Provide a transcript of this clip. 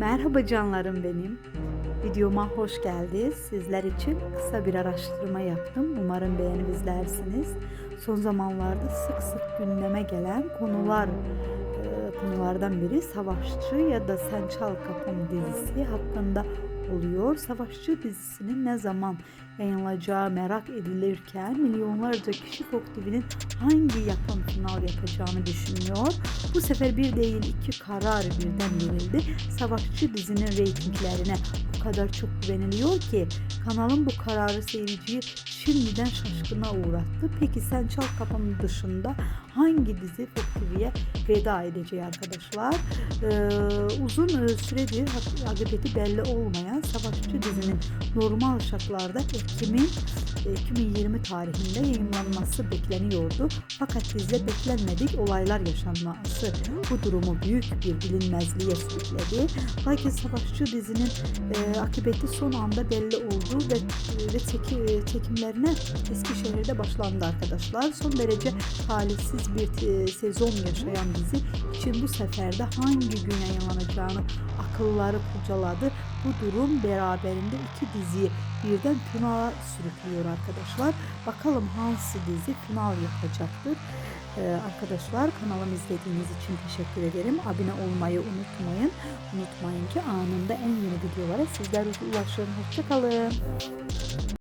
Merhaba canlarım benim. Videoma hoş geldiniz. Sizler için kısa bir araştırma yaptım. Umarım beğenip izlersiniz. Son zamanlarda sık sık gündeme gelen konular e, konulardan biri Savaşçı ya da Sen Çal Kapım dizisi hakkında oluyor. Savaşçı dizisinin ne zaman yayınlanacağı merak edilirken milyonlarca kişi Fox TV'nin hangi yapım final yapacağını düşünüyor. Bu sefer bir değil iki karar birden verildi. Savaşçı dizinin reytinglerine o kadar çok güveniliyor ki kanalın bu kararı seyirciyi şimdiden şaşkına uğrattı. Peki Sen Çal Kapım dışında hangi dizi TV'ye veda edeceği arkadaşlar? Ee, uzun e, süredir hak- akıbeti belli olmayan Savaşçı normal şartlarda Ekim'in e, 2020 tarihinde yayınlanması bekleniyordu. Fakat dizide beklenmedik olaylar yaşanması bu durumu büyük bir bilinmezliğe sürükledi. Lakin Savaşçı dizinin e, akıbeti son anda belli oldu ve, ve çeki, e, çekimlerine Eskişehir'de başlandı arkadaşlar. Son derece talihsiz bir e, sezon yaşayan dizi için bu seferde hangi gün yayınlanacağını akılları kurcaladı. Bu durum beraberinde iki diziyi birden finala sürüklüyor arkadaşlar. Bakalım hangi dizi final yapacaktır. Ee, arkadaşlar kanalımı izlediğiniz için teşekkür ederim. Abone olmayı unutmayın. Unutmayın ki anında en yeni videolara sizler ulaşın. Hoşçakalın.